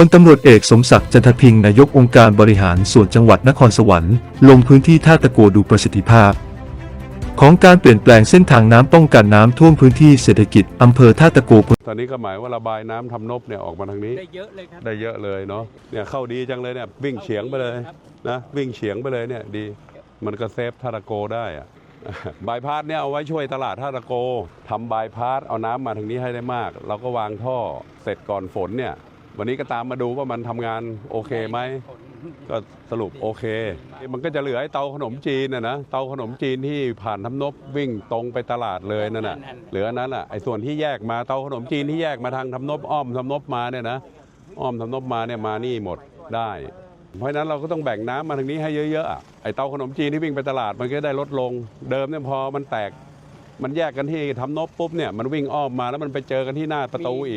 พลตำรวจเอกสมศักดิ์จันทพิงค์นายกองค์การบริหารส่วนจังหวัดนครสวรรค์ลงพื้นที่ท่าตะโกดูประสิทธิภาพ ของการเปลี่ยนแปลงเส้นทางน้ำป้องกันน้ำท่วมพื้นที่เศรษฐกิจอำเภอท่าตะโกตอนนี้ก็หมายว่าระบายน้ำทำนบเนี่ยออกมาทางนี้ ได้เยอะเลยครับได้เยอะเลยเนาะเนี่ยเข้าดีจังเลยเนี่ยวิ่งเฉียงไปเลยนะวิ่งเฉียงไปเลยเนี่ยดีมันก็เซฟท่าตะโกได้อะบายพาสเนี่ยเอาไว้ช่วยตลาดท่าตะโกทำบายพาสเอาน้ำมาทางนี้ให้ได้มาก เราก็วางท่อเสร็จก่อนฝนเนี่ย วันนี้ก็ตามมาดูว่ามันทำงานโอเคไหม ก็สรุปโอเค มันก็จะเหลือไอ้เตาขนมจีนนะนะ เตาขนมจีนที่ผ่านทำนบวิ่งตรงไปตลาดเลยนั่นน่ะ เหลือนั้นอะไอ้ส่วนที่แยกมาเตาขนมจีนที่แยกมาทางทำนบอ้อมทำนบมาเนี่ยนะอ้อมทำนบมาเนี่ยมานี่หมดได้ เพราะฉะนั้นเราก็ต้องแบ่งน้ำมาทางนี้ให้เยอะๆอะไอ้เตาขนมจีนที่วิ่งไปตลาดมันก็ได้ลดลง เดิมเนี่ยพอมันแตก มันแยกกันที่ทำนบปุ๊บเนี่ยมันวิ่งอ้อมมาแล้วมันไปเจอกันที่หน้าประตูอีก